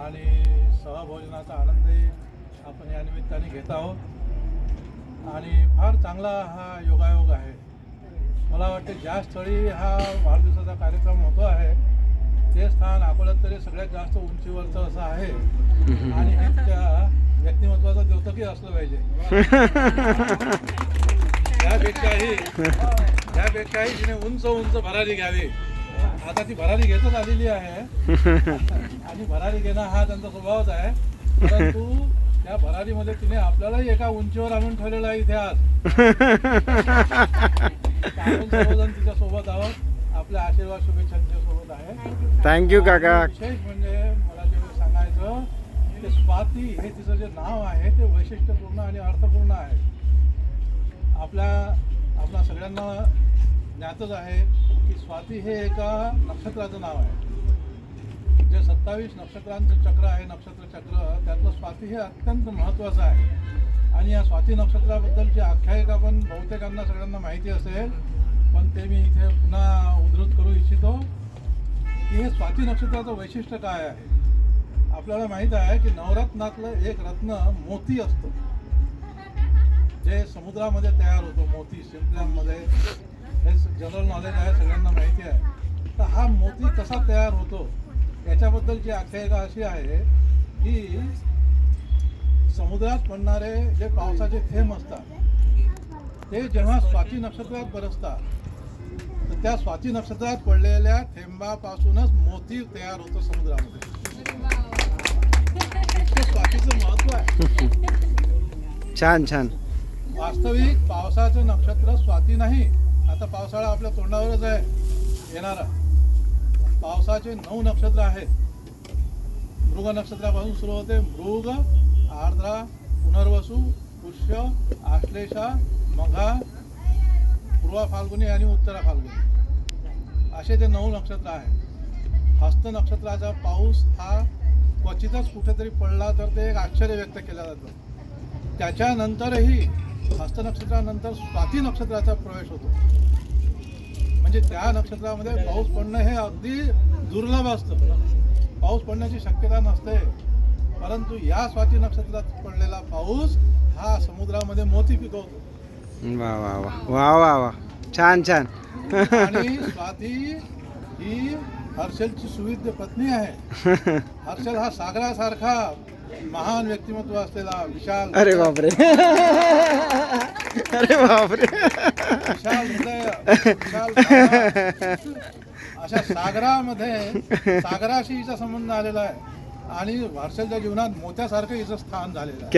आणि सहभोजनाचा आनंदही आपण या निमित्ताने घेत आहोत. आणि फार चांगला हा योगायोग आहे. मला वाटते ज्या स्थळी हा वाढदिवसाचा कार्यक्रम होतो आहे ते स्थान अकोल्यात तरी सगळ्यात जास्त उंचीवरचं असं आहे. आणि हे त्या व्यक्तिमत्वाचं द्योतकही असलं पाहिजे. त्यापेक्षाही त्यापेक्षाही तिने उंच उंच भरारी घ्यावी. आता ती भरारी घेतच आलेली आहे. आणि भरारी घेणं हा त्यांचा स्वभावच आहे. परंतु त्या भरारीमध्ये तिने आपल्यालाही एका उंचीवर आणून ठेवलेला आहे इथे आज. आपण सर्वजण तिच्या सोबत आहोत. आपल्या आशीर्वाद शुभेच्छा तिच्या सोबत आहे थँक्यू काका. विशेष म्हणजे मला जे सांगायचं ते स्वाती हे तिचं जे नाव आहे ते वैशिष्ट्यपूर्ण आणि अर्थपूर्ण आहे. आपल्या आपल्या सगळ्यांना ज्ञातच आहे की स्वाती हे एका नक्षत्राचं नाव आहे. जे सत्तावीस नक्षत्रांचं चक्र आहे नक्षत्र चक्र त्यातलं स्वाती हे अत्यंत महत्त्वाचं आहे. आणि या स्वाती नक्षत्राबद्दलची आख्यायिका पण बहुतेकांना सगळ्यांना माहिती असेल पण ते मी इथे पुन्हा उद्धृत करू इच्छितो की हे स्वाती नक्षत्राचं वैशिष्ट्य काय आहे? आपल्याला माहीत आहे की नवरत्नातलं एक रत्न मोती असतं. जे समुद्रामध्ये तयार होतो मोती शिंपल्यांमध्ये. हे जनरल नॉलेज आहे सगळ्यांना माहिती आहे. तर हा मोती कसा तयार होतो? याच्याबद्दलची आख्यायिका अशी आहे की समुद्रात पडणारे जे पावसाचे थेंब असतात ते जेव्हा स्वाती नक्षत्रात बरसतात तर त्या स्वाती नक्षत्रात पडलेल्या थेंबापासूनच मोती तयार होतो समुद्रामध्ये. स्वातीचं महत्त्व आहे. छान छान. वास्तविक पावसाचं नक्षत्र स्वाती नाही आता पावसाळा आपल्या तोंडावरच आहे. येणारा. पावसाचे नऊ नक्षत्र आहेत. मृग नक्षत्रापासून सुरू होते. मृग आर्द्रा पुनर्वसू पुष्य आश्लेषा मघा पूर्वा फाल्गुनी आणि उत्तरा फाल्गुनी. असे ते नऊ नक्षत्र आहेत. हस्त नक्षत्राचा पाऊस हा क्वचितच कुठेतरी पडला तर ते एक आश्चर्य व्यक्त केलं जातं. त्याच्यानंतरही हस्त नक्षत्रानंतर स्वाती नक्षत्राचा प्रवेश होतो. म्हणजे त्या नक्षत्रामध्ये पाऊस पडणं हे अगदी दुर्लभ असतं. पाऊस पडण्याची शक्यता नसते. परंतु या स्वाती नक्षत्रात पडलेला पाऊस हा समुद्रामध्ये मोती पिकवतो. वा वा वा. वा वा वा. छान छान. आणि स्वाती ही हर्षलची सुविद्य पत्नी आहे. हर्षल हा सागरासारखा महान व्यक्तिमत्व असलेला विशाल अरे बापरे. अरे बापरे. विशाल हृदय विशाल भावना. अशा सागरामध्ये सागराशी हिचा संबंध आलेला आहे. आणि हर्षलच्या जीवनात मोत्यासारखं हिचं स्थान झालेलं आहे.